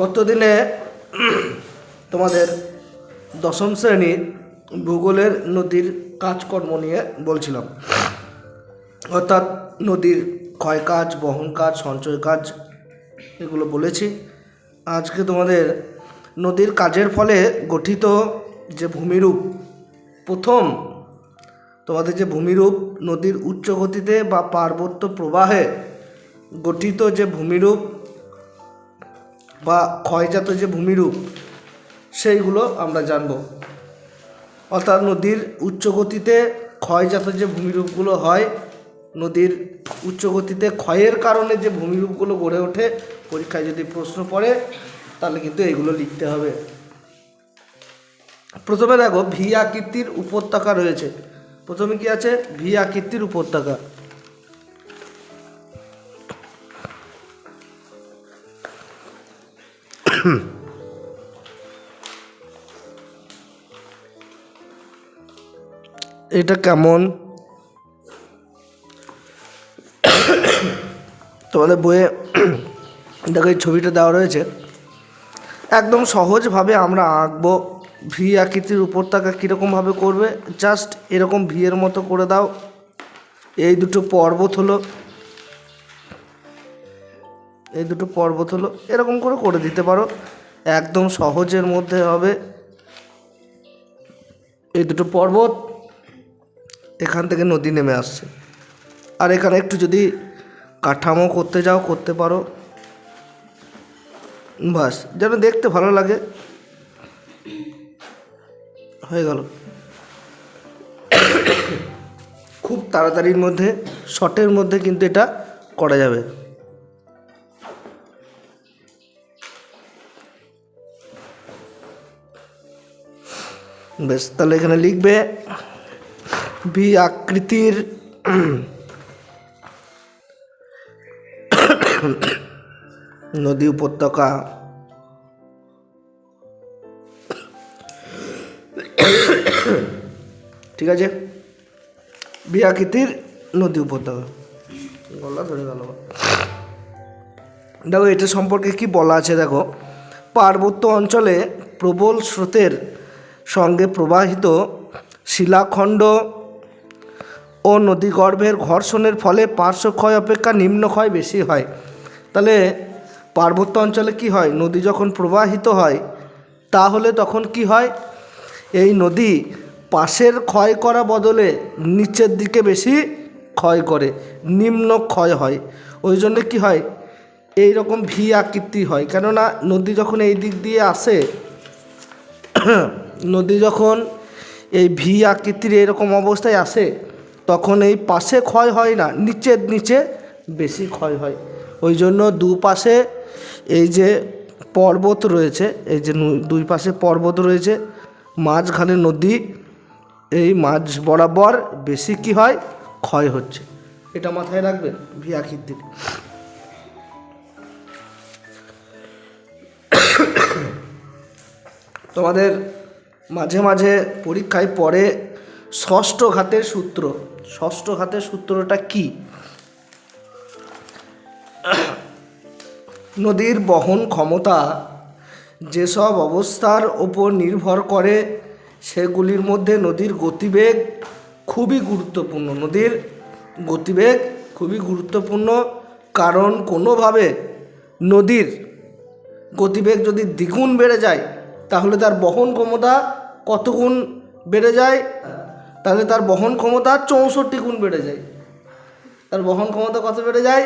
গত দিনে তোমাদের দশম শ্রেণির ভূগোলের নদীর কাজকর্ম নিয়ে বলছিলাম। অর্থাৎ নদীর ক্ষয় কাজ বহন কাজ সঞ্চয় কাজ এগুলো বলেছি। আজকে তোমাদের নদীর কাজের ফলে গঠিত যে ভূমিরূপ, প্রথম তোমাদের যে ভূমিরূপ নদীর উচ্চ গতিতে বা পার্বত্য প্রবাহে গঠিত যে ভূমিরূপ বা ক্ষয়জাত যে ভূমিরূপ, সেইগুলো আমরা জানব। অর্থাৎ নদীর উচ্চ গতিতে ক্ষয়জাত যে ভূমিরূপগুলো হয়, নদীর উচ্চ গতিতে ক্ষয়ের কারণে যে ভূমিরূপগুলো গড়ে ওঠে, পরীক্ষায় যদি প্রশ্ন পড়ে, তাহলে কিন্তু এগুলো লিখতে হবে। প্রথমে দেখো, ভি আকৃতির উপত্যকা রয়েছে। প্রথমে কি আছে? ভি আকৃতির উপত্যকা। এটা কেমন? তোমাদের বইয়ে দেখো এই ছবিটা দেওয়া রয়েছে। একদম সহজভাবে আমরা আঁকবো। ভি আকৃতির উপর উপত্যকা কীরকমভাবে করবে? জাস্ট এরকম ভি এর মতো করে দাও। এই দুটো পর্বত হলো। এই দুটো পর্বত হলো, এরকম করে করে দিতে পারো। একদম সহজের মধ্যে হবে। এই দুটো পর্বত এখান থেকে নদী নেমে আসছে। আর এখানে একটু যদি কাঠামো করতে যাও, করতে পারো। বাস, যেন দেখতে ভালো লাগে। হয়ে গেল। খুব তাড়াতাড়ির মধ্যে, শর্টের মধ্যে কিন্তু এটা করা যাবে। বেশ, তাহলে এখানে লিখবে ভি আকৃতির নদী উপত্যকা ঠিক আছে? ভি আকৃতির নদী উপত্যকা। গলা ধরে গেল। দেখো, এটা সম্পর্কে কি বলা আছে? দেখো, পার্বত্য অঞ্চলে প্রবল স্রোতের সঙ্গে প্রবাহিত শিলাখণ্ড ও নদীগর্ভের ঘর্ষণের ফলে পার্শ্বক্ষয় অপেক্ষা নিম্নক্ষয় বেশি হয়। তাহলে পার্বত্য অঞ্চলে কি হয়? নদী যখন প্রবাহিত হয়, তাহলে তখন কি হয়? এই নদী পাশের ক্ষয় করা বদলে নিচের দিকে বেশি ক্ষয় করে, নিম্ন ক্ষয় হয়। ওই জন্য কি হয়? এই রকম ভি আকৃতি হয়। কেননা নদী যখন এই দিক দিয়ে আসে নদী যখন এই ভি আকৃতির এরকম অবস্থায় আসে, তখন এই পাশে ক্ষয় হয় না, নিচের নিচে বেশি ক্ষয় হয়। ওই জন্য দুপাশে এই যে পর্বত রয়েছে, এই যে দুই পাশে পর্বত রয়েছে, মাঝখানে নদী, এই মাঝ বরাবর বেশি কি হয়? ক্ষয় হচ্ছে। এটা মাথায় রাখবেন, ভি আকৃতির। তোমাদের মাঝে মাঝে পরীক্ষায় পড়ে ষষ্ঠ ঘাতের সূত্র। ষষ্ঠ ঘাতের সূত্রটা কি? নদীর বহন ক্ষমতা যেসব অবস্থার ওপর নির্ভর করে, সেগুলির মধ্যে নদীর গতিবেগ খুবই গুরুত্বপূর্ণ। নদীর গতিবেগ খুবই গুরুত্বপূর্ণ কারণ কোনোভাবে নদীর গতিবেগ যদি দ্বিগুণ বেড়ে যায় তাহলে তার বহন ক্ষমতা কত গুণ বেড়ে যায়? তাহলে তার বহন ক্ষমতা চৌষট্টি গুণ বেড়ে যায়। তার বহন ক্ষমতা কত বেড়ে যায়?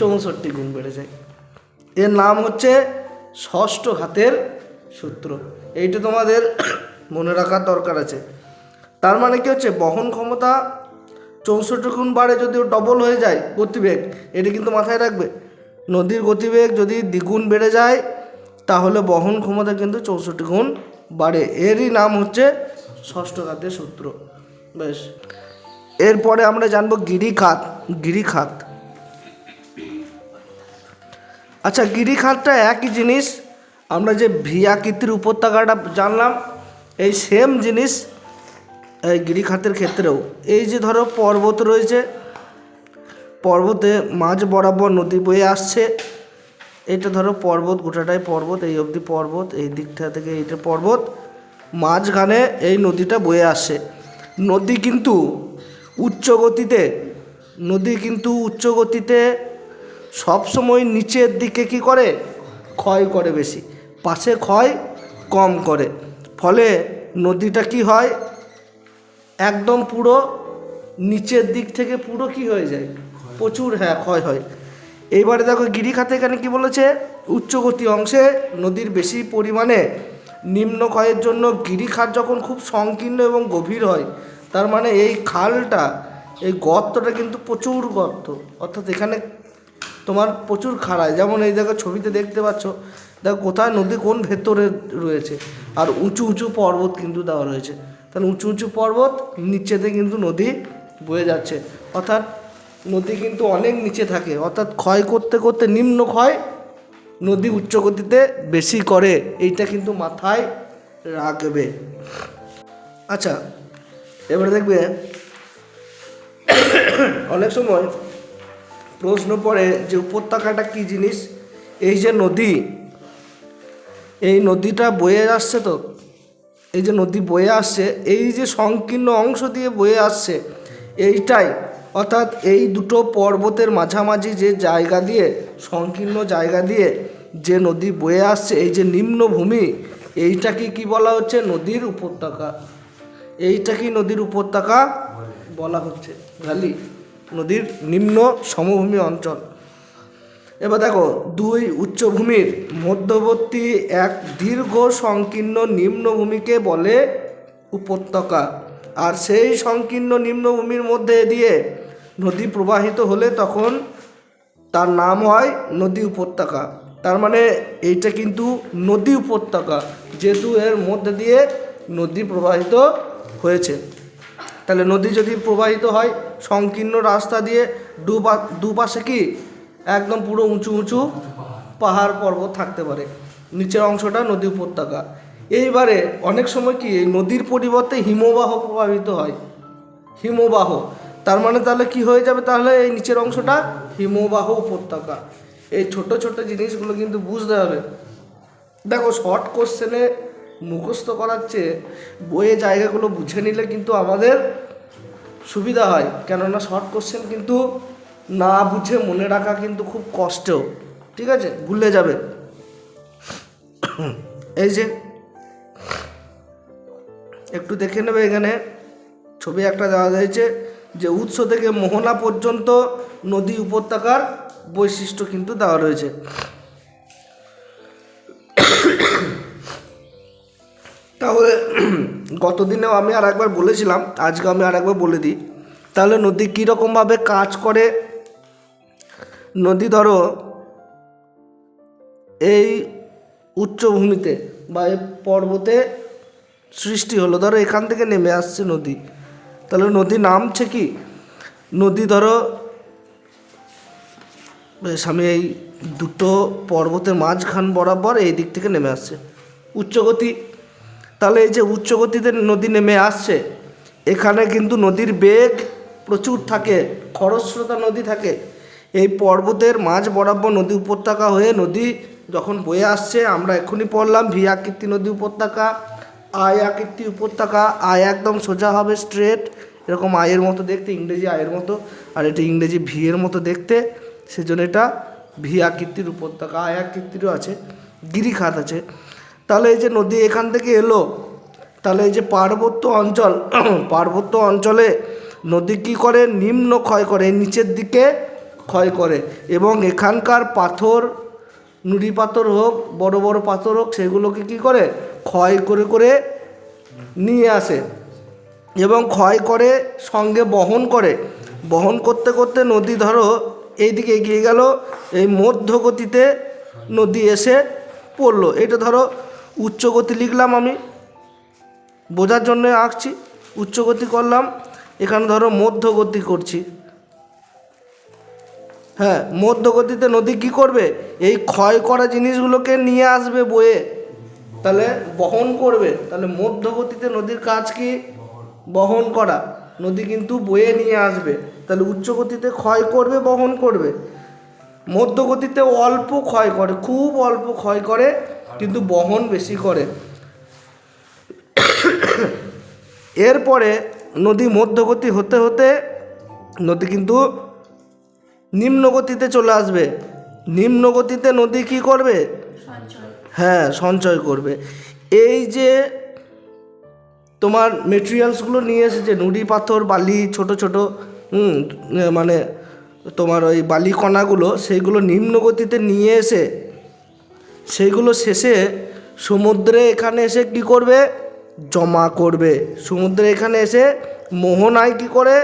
চৌষট্টি গুণ বেড়ে যায়। এর নাম হচ্ছে ষষ্ঠ ঘাতের সূত্র। এইটা তোমাদের মনে রাখার দরকার আছে। তার মানে কি হচ্ছে? বহন ক্ষমতা চৌষট্টি গুণ বাড়ে যদিও ডবল হয়ে যায় গতিবেগ, এটা কিন্তু মাথায় রাখবে। নদীর গতিবেগ যদি দ্বিগুণ বেড়ে যায় তাহলে বহন ক্ষমতা কিন্তু চৌষট্টি গুণ বাড়ে। এরই নাম হচ্ছে ষষ্ঠ ঘাতের সূত্র। বেশ। এরপরে আমরা জানব গিরিখাত। গিরিখাত। আচ্ছা গিরিখাতটা একই জিনিস। আমরা যে ভি আকৃতির উপত্যকাটা জানলাম, এই সেম জিনিস এই গিরিখাতের ক্ষেত্রেও। এই যে ধরো পর্বত রয়েছে, পর্বতে মাঝ বরাবর নদী বয়ে আসছে। এইটা ধরো পর্বত, গোটাটাই পর্বত, এই অবধি পর্বত, এই দিকটা থেকে এইটা পর্বত। মাঝখানে এই নদীটা বয়ে আসে। নদী কিন্তু উচ্চ গতিতে নদী কিন্তু উচ্চ গতিতে সবসময় নিচের দিকে কি করে? ক্ষয় করে বেশি। পাশে ক্ষয় কম করে। ফলে নদীটা কি হয়? একদম পুরো নিচের দিক থেকে পুরো কি হয়ে যায়? প্রচুর হ্যাঁ ক্ষয় হয়। এইবারে দেখো গিরিখাতে এখানে কি বলেছে? উচ্চগতি অংশে নদীর বেশি পরিমাণে নিম্ন ক্ষয়ের জন্য গিরিখাত যখন খুব সংকীর্ণ এবং গভীর হয়, তার মানে এই খালটা, এই গর্তটা কিন্তু প্রচুর গর্ত। অর্থাৎ এখানে তোমার প্রচুর খাড়ায়। যেমন এই দেখো ছবিতে দেখতে পাচ্ছ, দেখো কোথায় নদী, কোন ভেতরে রয়েছে। আর উঁচু উঁচু পর্বত কিন্তু দেওয়া রয়েছে। তাহলে উঁচু উঁচু পর্বত, নিচেতে কিন্তু নদী বয়ে যাচ্ছে। অর্থাৎ নদী কিন্তু অনেক নিচে থাকে। অর্থাৎ ক্ষয় করতে করতে নিম্ন ক্ষয় নদী উচ্চ গতিতে বেশি করে। এইটা কিন্তু মাথায় রাখবে। আচ্ছা এবারে দেখবে অনেক সময় প্রশ্ন পড়ে যে উপত্যকাটা কি জিনিস? এই যে নদী, এই নদীটা বয়ে আসছে তো? এই যে নদী বয়ে আসছে, এই যে সংকীর্ণ অংশ দিয়ে বয়ে আসছে, এইটাই অর্থাৎ এই দুটো পর্বতের মাঝামাঝি যে জায়গা দিয়ে, সংকীর্ণ জায়গা দিয়ে যে নদী বয়ে আসছে, এই যে নিম্নভূমি এইটাকে কি বলা হচ্ছে? নদীর উপত্যকা। এইটা কি নদীর উপত্যকা? বলা হচ্ছে। ভ্যালি নদীর নিম্ন সমভূমি অঞ্চল। এবার দেখো, দুই উচ্চভূমির মধ্যবর্তী এক দীর্ঘ সংকীর্ণ নিম্নভূমিকে বলে উপত্যকা। আর সেই সংকীর্ণ নিম্নভূমির মধ্যে দিয়ে নদী প্রবাহিত হলে তখন তার নাম হয় নদী উপত্যকা। তার মানে এইটা কিন্তু নদী উপত্যকা, যেহেতু এর মধ্যে দিয়ে নদী প্রবাহিত হয়েছে। তাহলে নদী যদি প্রবাহিত হয়, সংকীর্ণ রাস্তা দিয়ে দুপা দুপাশে কি? একদম পুরো উঁচু উঁচু পাহাড় পর্বত থাকতে পারে। নিচের অংশটা নদী উপত্যকা। এইবারে অনেক সময় কি এই নদীর পরিবর্তে হিমবাহ প্রভাবিত হয়। হিমবাহ। তার মানে তাহলে কি হয়ে যাবে? তাহলে এই নিচের অংশটা হিমবাহ উপত্যকা। এই ছোট ছোট জিনিসগুলো কিন্তু বুঝতে হবে। দেখো শর্ট কোশ্চেনে মুখস্থ করার চেয়ে বইয়ে জায়গাগুলো বুঝে নিলে কিন্তু আমাদের সুবিধা হয়। কেননা শর্ট কোশ্চেন কিন্তু না বুঝে মনে রাখা কিন্তু খুব কষ্টেও। ঠিক আছে? ভুলে যাবে। এই যে, একটু দেখে নেবে এখানে। ছবি একটা দেওয়া হয়েছে যে উৎস থেকে মোহনা পর্যন্ত নদী উপত্যকার বৈশিষ্ট্য কিন্তু দেওয়া রয়েছে। তাহলে গতদিনেও আমি আর একবার বলেছিলাম আজকে আমি আর একবার বলে দিই। তাহলে নদী কীরকমভাবে কাজ করে? নদী ধরো, এই উচ্চভূমিতে বা এই পর্বতে সৃষ্টি হলো। ধরো এখান থেকে নেমে আসছে নদী। তাহলে নদী নামছে কি? নদী ধরো, বেশ, আমি এই দুটো পর্বতের মাঝখান বরাবর এই দিক থেকে নেমে আসছে। উচ্চগতি, তাহলে এই যে উচ্চগতিতে নদী নেমে আসছে, এখানে কিন্তু নদীর বেগ প্রচুর থাকে, খরস্রোতা নদী থাকে। এই পর্বতের মাঝ বরাবর নদী উপত্যকা হয়ে নদী যখন বয়ে আসছে, আমরা এক্ষুনি পড়লাম ভি আকৃতি নদী উপত্যকা। আয় আকৃতি উপত্যকা আয় একদম সোজা হবে স্ট্রেট এরকম আয়ের মতো দেখতে, ইংরেজি আয়ের মতো। আর এটা ইংরেজি ভি এর মতো দেখতে। সেজন্য এটা ভি আকৃতির উপত্যকা আয় আকৃতিরও আছে। গিরিখাত আছে। তাহলে এই যে নদী এখান থেকে এলো, তাহলে এই যে পার্বত্য অঞ্চল, পার্বত্য অঞ্চলে নদী কী করে? নিম্ন ক্ষয় করে, নিচের দিকে ক্ষয় করে। এবং এখানকার পাথর, নুড়ি পাথর হোক, বড় বড় পাথর হোক, সেগুলোকে কী করে? ক্ষয় করে করে নিয়ে আসে এবং ক্ষয় করে সঙ্গে বহন করে। বহন করতে করতে নদী ধরো এইদিকে এগিয়ে গেল, এই মধ্য গতিতে নদী এসে পড়ল। এটা ধরো উচ্চগতি লিখলাম আমি, বোঝার জন্য আঁকছি। উচ্চগতি করলাম, এখানে ধরো মধ্যগতি করছি। হ্যাঁ মধ্য গতিতে নদী কি করবে? এই ক্ষয় করা জিনিসগুলোকে নিয়ে আসবে বয়ে। তাহলে বহন করবে, তাহলে মধ্যগতিতে নদীর কাজ কি? বহন করা। নদী কিন্তু বয়ে নিয়ে আসবে, তাহলে উচ্চগতিতে ক্ষয় করবে, বহন করবে। মধ্যগতিতে অল্প ক্ষয় করে, খুব অল্প ক্ষয় করে, কিন্তু বহন বেশি করে। এরপরে নদী মধ্যগতি হতে হতে নদী কিন্তু নিম্নগতিতে চলে আসবে। নিম্নগতিতে নদী কি করবে? হ্যাঁ সঞ্চয় করবে। এই যে তোমার মেটেরিয়ালসগুলো নিয়ে এসেছে, নুড়ি পাথর, বালি, ছোট ছোট মানে তোমার ওই বালি কণাগুলো, সেইগুলো নিম্ন গতিতে নিয়ে এসে, সেইগুলো শেষে সমুদ্রে এখানে এসে কি করবে? জমা করবে। সমুদ্রে এখানে এসে মোহনায় কি করে?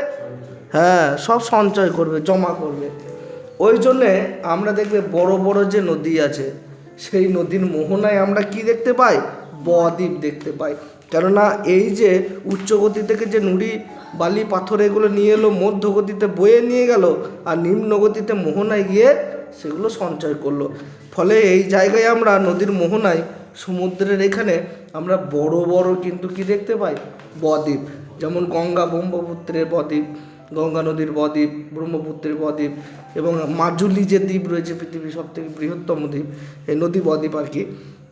হ্যাঁ সব সঞ্চয় করবে, জমা করবে। ওই জন্যে আমরা দেখবে বড় বড় যে নদী আছে সেই নদীর মোহনায় আমরা কি দেখতে পাই? বদ্বীপ দেখতে পাই। কেননা এই যে উচ্চ গতি থেকে যে নুড়ি, বালি, পাথর এগুলো নিয়ে এলো, মধ্য গতিতে বয়ে নিয়ে গেল আর নিম্ন গতিতে মোহনায় গিয়ে সেগুলো সঞ্চয় করল। ফলে এই জায়গায় আমরা নদীর মোহনায় সমুদ্রের এখানে আমরা বড় বড় কিন্তু কি দেখতে পাই? বদ্বীপ। যেমন গঙ্গা ব্রহ্মপুত্রের বদ্বীপ। গঙ্গা নদীর বদ্বীপ, ব্রহ্মপুত্রের বদ্বীপ এবং মাজুলি যে দ্বীপ রয়েছে পৃথিবীর সব থেকে বৃহত্তম দ্বীপ, এই নদী বদ্বীপ আর কি,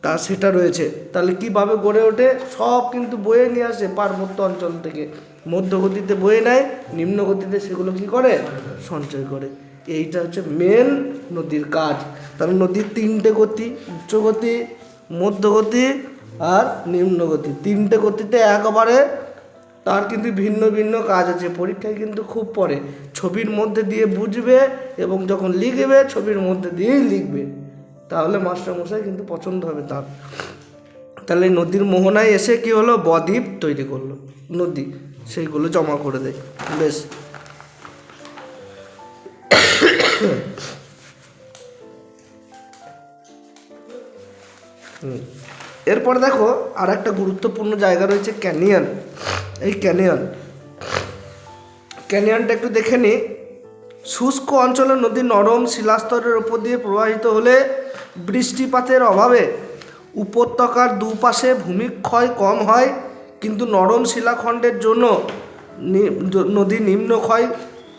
তা সেটা রয়েছে। তাহলে কীভাবে গড়ে ওঠে? সব কিন্তু বয়ে নিয়ে আসে পার্বত্য অঞ্চল থেকে। মধ্যগতিতে বয়ে নেয় নিম্ন গতিতে সেগুলো কি করে? সঞ্চয় করে। এইটা হচ্ছে মেন নদীর কাজ। তাহলে নদীর তিনটে গতি, উচ্চ গতি, মধ্যগতি আর নিম্ন গতি তিনটে গতিতে একবারে তার কিন্তু ভিন্ন ভিন্ন কাজ আছে। পরীক্ষায় কিন্তু খুব পড়ে। ছবির মধ্যে দিয়ে বুঝবে এবং যখন লিখবে, ছবির মধ্যে দিয়েই লিখবে। তাহলে মাস্টারমশাই কিন্তু পছন্দ হবে তার। তাহলে নদীর মোহনায় এসে কি হলো? বদ্বীপ তৈরি করল। নদী, সেইগুলো জমা করে দেয়। বেশ। এরপর দেখো আর একটা গুরুত্বপূর্ণ জায়গা রয়েছে ক্যানিয়ন। ক্যানিয়ন। ক্যানিয়নটা একটু দেখে নিই শুষ্ক অঞ্চলে নদী নরম শিলাস্তরের উপর দিয়ে প্রবাহিত হলে বৃষ্টিপাতের অভাবে উপত্যকার দুপাশে ভূমিক্ষয় কম হয়, কিন্তু নরম শিলাখণ্ডের জন্য নদী নিম্নক্ষয়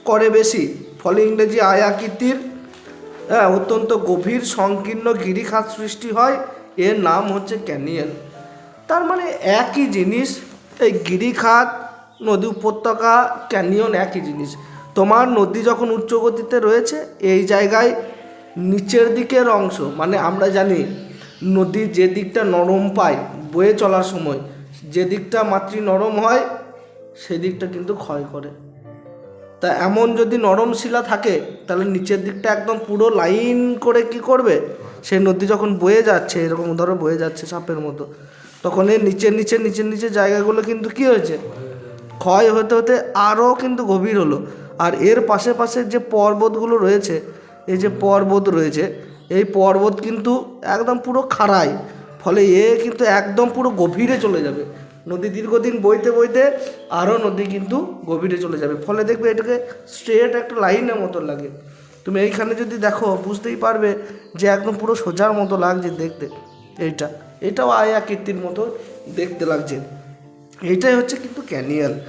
করে বেশি। ফলে ইংরেজি আয়াকৃতির হ্যাঁ অত্যন্ত গভীর সংকীর্ণ গিরিখাত সৃষ্টি হয়। এর নাম হচ্ছে ক্যানিয়ন। তার মানে একই জিনিস এই গিরিখাত নদী উপত্যকা ক্যানিয়ন একই জিনিস। তোমার নদী যখন উচ্চ গতিতে রয়েছে, এই জায়গায় নিচের দিকের অংশ মানে আমরা জানি নদী যে দিকটা নরম পায় বয়ে চলার সময়, যে দিকটা মাতৃ নরম হয় সেদিকটা কিন্তু ক্ষয় করে। তা এমন যদি নরম শিলা থাকে, তাহলে নিচের দিকটা একদম পুরো লাইন করে কি করবে? সেই নদী যখন বয়ে যাচ্ছে, এরকম ধরো বয়ে যাচ্ছে সাপের মতো। তখন এর নিচের নিচের নিচের নিচের জায়গাগুলো কিন্তু কি হয়েছে? ক্ষয় হতে হতে আরও কিন্তু গভীর হলো। আর এর পাশে পাশে যে পর্বতগুলো রয়েছে, এই যে পর্বত রয়েছে, এই পর্বত কিন্তু একদম পুরো খাড়াই। ফলে এ কিন্তু একদম পুরো গভীরে চলে যাবে। নদী দীর্ঘদিন বইতে বইতে আরও নদী কিন্তু গভীরে চলে যাবে। ফলে দেখবে এটাকে স্ট্রেট একটা লাইনের মতো লাগে। তুমি এইখানে যদি দেখো, বুঝতেই পারবে যে একদম পুরো সোজার মতো লাগছে দেখতে। এইটা। এটাও আয়া কীর্তির মতো দেখতে লাগছে। এইটাই হচ্ছে কিন্তু ক্যানিয়ন।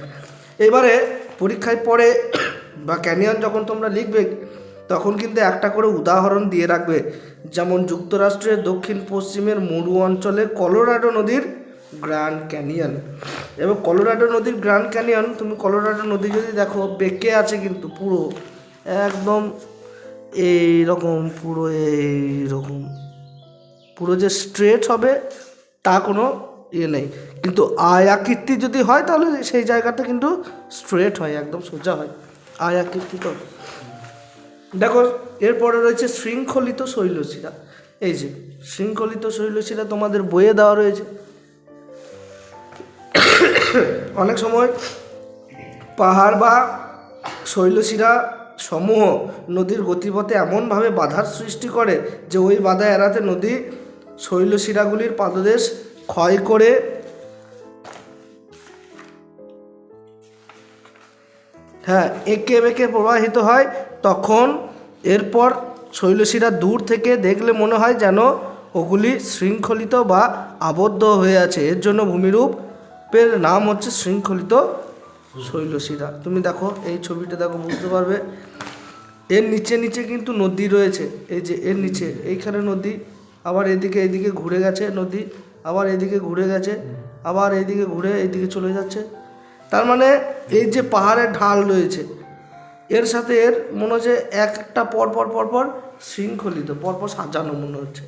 এবারে পরীক্ষায় পড়ে বা ক্যানিয়ন যখন তোমরা লিখবে, তখন কিন্তু একটা করে উদাহরণ দিয়ে রাখবে। যেমন যুক্তরাষ্ট্রের দক্ষিণ পশ্চিমের মরু অঞ্চলে কলোরাডো নদীর গ্র্যান্ড ক্যানিয়ন। এবং কলোরাডো নদীর গ্র্যান্ড ক্যানিয়ন, তুমি কলোরাডো নদী যদি দেখো, বেঁকে আছে কিন্তু পুরো। একদম এই রকম পুরো এই রকম পুরো যে স্ট্রেট হবে, তা কোনো ইয়ে নেই। কিন্তু আয়াকৃতি যদি হয়, তাহলে সেই জায়গাটা কিন্তু স্ট্রেট হয়, একদম সোজা হয়। আয়াকৃতি তো। দেখো, এরপরে রয়েছে শৃঙ্খলিত শৈলশিরা। এই যে, শৃঙ্খলিত শৈলশিরা তোমাদের বইয়ে দেওয়া রয়েছে। অনেক সময় পাহাড় বা শৈলশিরা সমূহ নদীর গতিপথে এমনভাবে বাধার সৃষ্টি করে যে ওই বাধা এড়াতে নদী শৈলশিরাগুলির পাদদেশ ক্ষয় করে হ্যাঁ এঁকে বেঁকে প্রবাহিত হয়, তখন এরপর শৈলশিরা দূর থেকে দেখলে মনে হয় যেন ওগুলি শৃঙ্খলিত বা আবদ্ধ হয়ে আছে। এর জন্য ভূমিরূপের নাম হচ্ছে শৃঙ্খলিত শৈলশিরা। তুমি দেখো, এই ছবিটা দেখো, বুঝতে পারবে। এর নিচে নিচে কিন্তু নদী রয়েছে। এই যে এর নিচে, এইখানে নদী আবার এদিকে এদিকে ঘুরে গেছে নদী, আবার এদিকে ঘুরে গেছে, আবার এদিকে ঘুরে এইদিকে চলে যাচ্ছে। তার মানে এই যে পাহাড়ের ঢাল রয়েছে, এর সাথে এর মনে হচ্ছে একটা পর পর পর পর শৃঙ্খলিত পরপর সাজানো মনে হচ্ছে।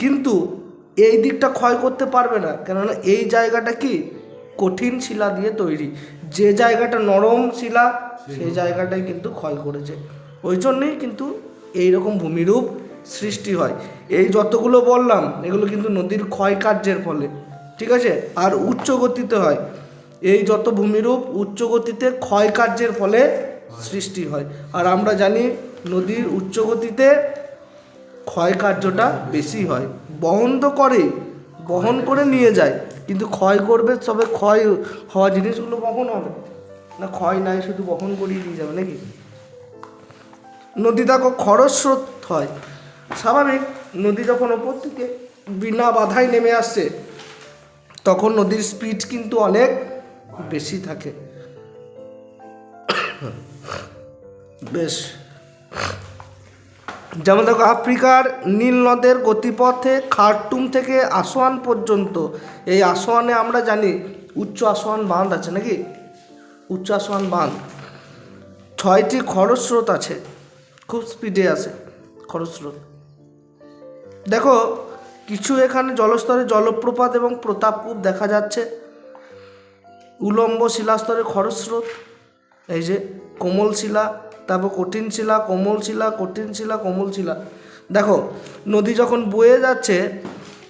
কিন্তু এই দিকটা ক্ষয় করতে পারবে না, কেননা এই জায়গাটা কি? কঠিন শিলা দিয়ে তৈরি। যে জায়গাটা নরম শিলা, সেই জায়গাটাই কিন্তু ক্ষয় করেছে। ওই জন্যেই কিন্তু এই রকম ভূমিরূপ সৃষ্টি হয়। এই যতগুলো বললাম, এগুলো কিন্তু নদীর ক্ষয় কার্যের ফলে, ঠিক আছে? আর উচ্চ গতিতে হয়। এই যত ভূমিরূপ উচ্চ গতিতে ক্ষয় কার্যের ফলে সৃষ্টি হয়। আর আমরা জানি নদীর উচ্চ গতিতে ক্ষয় কার্যটা বেশি হয়। বহন তো করে, বহন করে নিয়ে যায়, কিন্তু ক্ষয় করবে তবে ক্ষয় হওয়া জিনিসগুলো বহন হবে। না, ক্ষয় নাই, শুধু বহন করিয়ে দিয়ে যাবে নাকি? নদী দেখো খরস্রোত হয়। স্বাভাবিক, নদী যখন ওপর থেকে বিনা বাধায় নেমে আসছে, তখন নদীর স্পিড কিন্তু অনেক বেশি থাকে। বেশ। যেমন দেখো, আফ্রিকার নীল নদের গতিপথে খার্টুম থেকে আসোয়ান পর্যন্ত, এই আসোয়ানে আমরা জানি উচ্চ আসোয়ান বাঁধ আছে নাকি? উচ্চ আসোয়ান বাঁধ। ছয়টি খরস্রোত আছে, খুব স্পিডে আছে খরস্রোত দেখো, কিছু এখানে জলস্তরে জলপ্রপাত এবং প্রতাপকূপ দেখা যাচ্ছে। উলম্ব শিলাস্তরে খরস্রোত, এই যে কোমল শিলা, তারপর কঠিন শিলা, কোমল শিলা, কঠিন শিলা, কোমল শিলা। দেখো, নদী যখন বয়ে যাচ্ছে,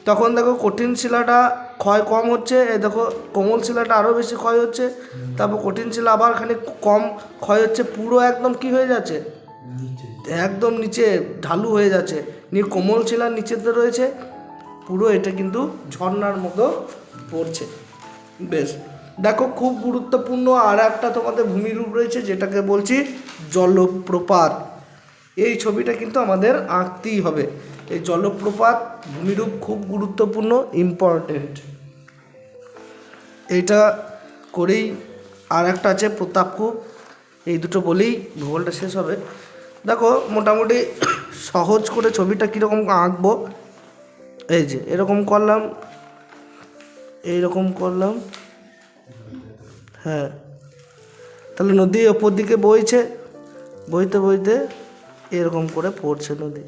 তখন দেখো কঠিন শিলাটা ক্ষয় কম হচ্ছে, এই দেখো কোমল শিলাটা আরও বেশি ক্ষয় হচ্ছে, তারপর কঠিন শিলা আবার খানিক কম ক্ষয় হচ্ছে, পুরো একদম কি হয়ে যাচ্ছে? একদম নিচে ঢালু হয়ে যাচ্ছে। নিয়ে কোমল শিলার নিচেতে রয়েছে। পুরো এটা কিন্তু ঝর্ণার মতো পড়ছে। বেশ। দেখো, খুব গুরুত্বপূর্ণ আর একটা তোমাদের ভূমিরূপ রয়েছে, যেটাকে বলছি জলপ্রপাত। এই ছবিটা কিন্তু আমাদের আঁকতেই হবে। এই জলপ্রপাত, ভূমিরূপ খুব গুরুত্বপূর্ণ ইম্পর্টেন্ট এইটা করেই আর একটা আছে প্রতাপকূপ। এই দুটো বলেই ভূগোলটা শেষ হবে। দেখো, মোটামুটি সহজ করে ছবিটা কীরকম আঁকবো। এই যে, এরকম করলাম, এইরকম করলাম। হ্যাঁ। তাহলে নদী ওপর দিকে বইছে, বইতে বইতে এরকম করে পড়ছে নদী।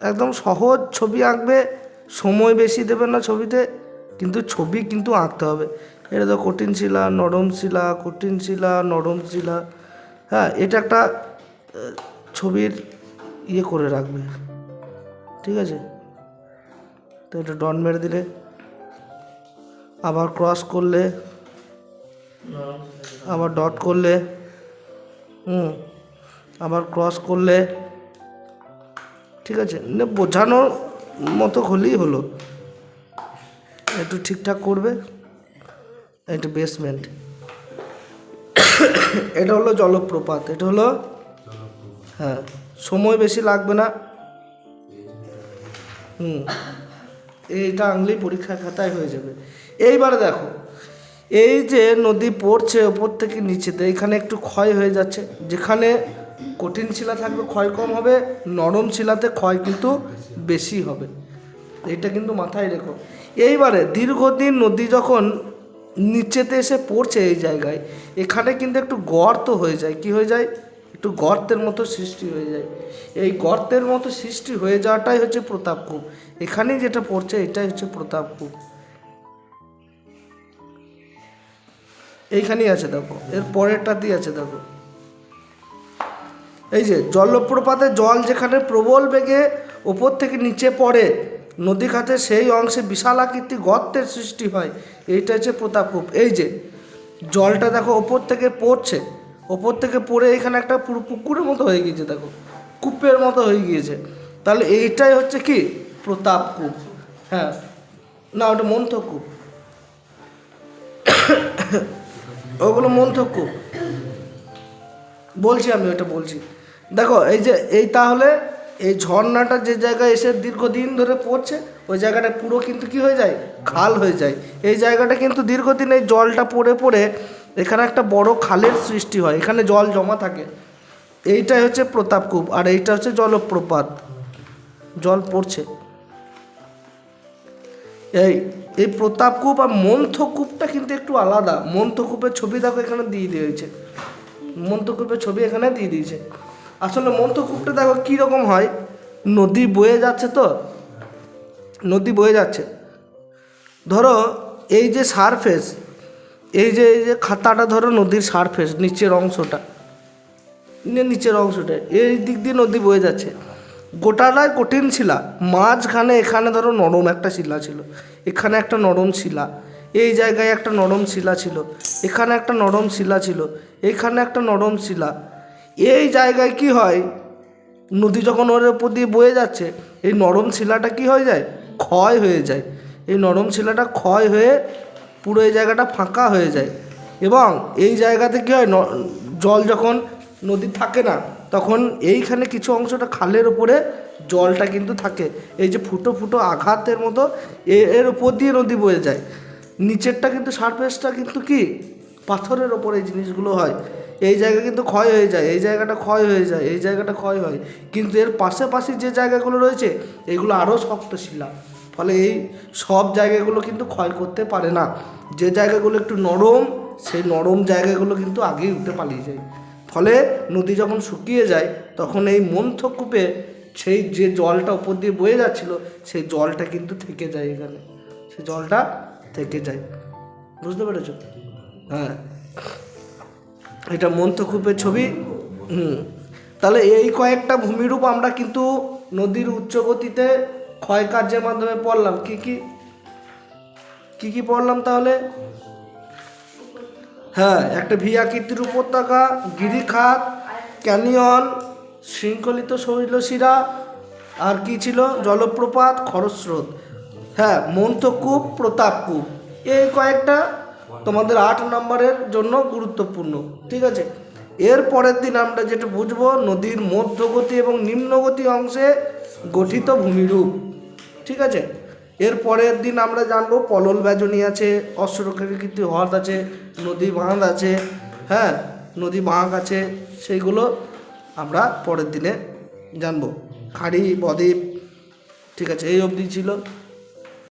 একদম সহজ ছবি আঁকবে, সময় বেশি দেবে না ছবিতে, কিন্তু ছবি কিন্তু আঁকতে হবে। এটা তো কঠিন শিলা, নরম শিলা, কঠিন শিলা, নরম শিলা। হ্যাঁ এটা একটা ছবির ইয়ে করে রাখবে। ঠিক আছে? তো এটা ডন মেরে দিলে। আবার ক্রস করলে। আবার ডট করলে। হুম, আবার ক্রস করলে। ঠিক আছে? বোঝানোর মতো হলেই হলো। একটু ঠিকঠাক করবে। এটা বেসমেন্ট এটা হলো জলপ্রপাত এটা হলো হ্যাঁ সময় বেশি লাগবে না। হুম এইটা আনলেই পরীক্ষার খাতায় হয়ে যাবে। এইবারে দেখো এই যে নদী পড়ছে ওপর থেকে নিচেতে এখানে একটু ক্ষয় হয়ে যাচ্ছে। যেখানে কঠিন শিলা থাকবে ক্ষয় কম হবে নরম শিলাতে ক্ষয় কিন্তু বেশি হবে। এটা কিন্তু মাথায় রেখো। এইবারে দীর্ঘদিন নদী যখন নিচেতে এসে পড়ছে এই জায়গায়, এখানে কিন্তু একটু গর্ত হয়ে যায়। কি হয়ে যায়? একটু গর্তের মতো সৃষ্টি হয়ে যায়। এই গর্তের মতো সৃষ্টি হয়ে যাওয়াটাই হচ্ছে প্রতাপকূপ এখানেই যেটা পড়ছে, এটাই হচ্ছে প্রতাপকূপ এইখানেই আছে দেখো, এর পরেরটাতেই আছে দেখো। এই যে জলপ্রপাতে জল যেখানে প্রবল বেগে ওপর থেকে নিচে পড়ে নদী খাতে সেই অংশে বিশাল আকৃতি গর্তের সৃষ্টি হয়। এইটা হচ্ছে প্রতাপকূপ। এই যে, জলটা দেখো ওপর থেকে পড়ছে। ওপর থেকে পড়ে এখানে একটা পুরো পুকুরের মতো হয়ে গিয়েছে, দেখো। কূপের মতো হয়ে গিয়েছে। তাহলে এইটাই হচ্ছে কি? প্রতাপকূপ। হ্যাঁ। না, ওটা মন্থক কূপ ওগুলো মন্থক কূপ বলছি আমি, ওটা বলছি। দেখো, এই যে, এই তাহলে এই ঝর্ণাটা যে জায়গায় এসে দীর্ঘদিন ধরে পড়ছে, ওই জায়গাটা পুরো কিন্তু কি হয়ে যায়? খাল হয়ে যায়। এই জায়গাটা কিন্তু দীর্ঘদিন এই জলটা পড়ে পড়ে এখানে একটা বড় খালের সৃষ্টি হয়, এখানে জল জমা থাকে। এইটাই হচ্ছে প্রতাপকূপ আর এইটা হচ্ছে জলপ্রপাত। জল পড়ছে। এই এই প্রতাপকূপ আর মন্থকূপটা কিন্তু একটু আলাদা। মন্থকূপের ছবি দেখো এখানে দিয়ে দিয়েছে। মন্থকূপের ছবি এখানে দিয়ে দিয়েছে। আসলে মন্থকূপটা দেখো কীরকম হয়? নদী বয়ে যাচ্ছে তো? নদী বয়ে যাচ্ছে। ধরো এই যে সারফেস এই যে এই যে খাতাটা ধরো নদীর সারফেস নিচের অংশটা। নিচের অংশটা। এই দিক দিয়ে নদী বয়ে যাচ্ছে। গোটাটায় কঠিন শিলা। মাঝখানে এখানে ধরো নরম একটা শিলা ছিল। এখানে একটা নরম শিলা। এই জায়গায় একটা নরম শিলা ছিল। এখানে একটা নরম শিলা ছিল। এখানে একটা নরম শিলা। এই জায়গায় কি হয়? নদী যখন ওর উপর দিয়ে বয়ে যাচ্ছে, এই নরম শিলাটা কি হয়ে যায়? ক্ষয় হয়ে যায়। এই নরম শিলাটা ক্ষয় হয়ে পুরো এই জায়গাটা ফাঁকা হয়ে যায়। এবং এই জায়গাতে কী হয়? জল যখন নদী থাকে না, তখন এইখানে কিছু অংশটা খালের উপরে জলটা কিন্তু থাকে। এই যে ফুটো ফুটো আঘাতের মতো এর উপর দিয়ে নদী বয়ে যায়। নিচেরটা কিন্তু সারফেসটা কিন্তু কি? পাথরের ওপর এই জিনিসগুলো হয়। এই জায়গা কিন্তু ক্ষয় হয়ে যায়, এই জায়গাটা ক্ষয় হয়ে যায়, এই জায়গাটা ক্ষয় হয়। কিন্তু এর পাশাপাশি যে জায়গাগুলো রয়েছে, এগুলো আরও শক্ত শিলা ফলে এই সব জায়গাগুলো কিন্তু ক্ষয় করতে পারে না। যে জায়গাগুলো একটু নরম, সেই নরম জায়গাগুলো কিন্তু আগেই উঠে পালিয়ে যায়। ফলে নদী যখন শুকিয়ে যায়, তখন এই মন্থকূপে সেই যে জলটা উপর দিয়ে বয়ে যাচ্ছিল, সেই জলটা কিন্তু থেকে যায় এখানে। সেই জলটা থেকে যায়। বুঝতে পেরেছ? এটা মন্থকূপের ছবি। হুম। তাহলে এই কয়েকটা ভূমিরূপ আমরা কিন্তু নদীর উচ্চগতিতে ক্ষয়কার্যের মাধ্যমে পড়লাম। কি কি? কি কি পড়লাম তাহলে? হ্যাঁ একটা ভি আকৃতির উপত্যকা, গিরিখাত, ক্যানিয়ন, শৃঙ্খলিত শৈলশিরা, আর কি ছিল? জলপ্রপাত, খরস্রোত। হ্যাঁ মন্থকূপ প্রতাপকূপ। এই কয়েকটা তোমাদের আট নম্বরের জন্য গুরুত্বপূর্ণ, ঠিক আছে? এর পরের দিন আমরা যেটা বুঝব, নদীর মধ্যগতি এবং নিম্নগতি অংশে গঠিত ভূমিরূপ, ঠিক আছে? এর পরের দিন আমরা জানব পলল ব্যাজনী আছে অশ্বরক্ষাকৃতি হ্রদ আছে, নদী বাঁধ আছে হ্যাঁ? নদী বাঁক আছে, সেইগুলো আমরা পরের দিনে জানব। খাড়ি, বদ্বীপ, ঠিক আছে? এই অবধি ছিল।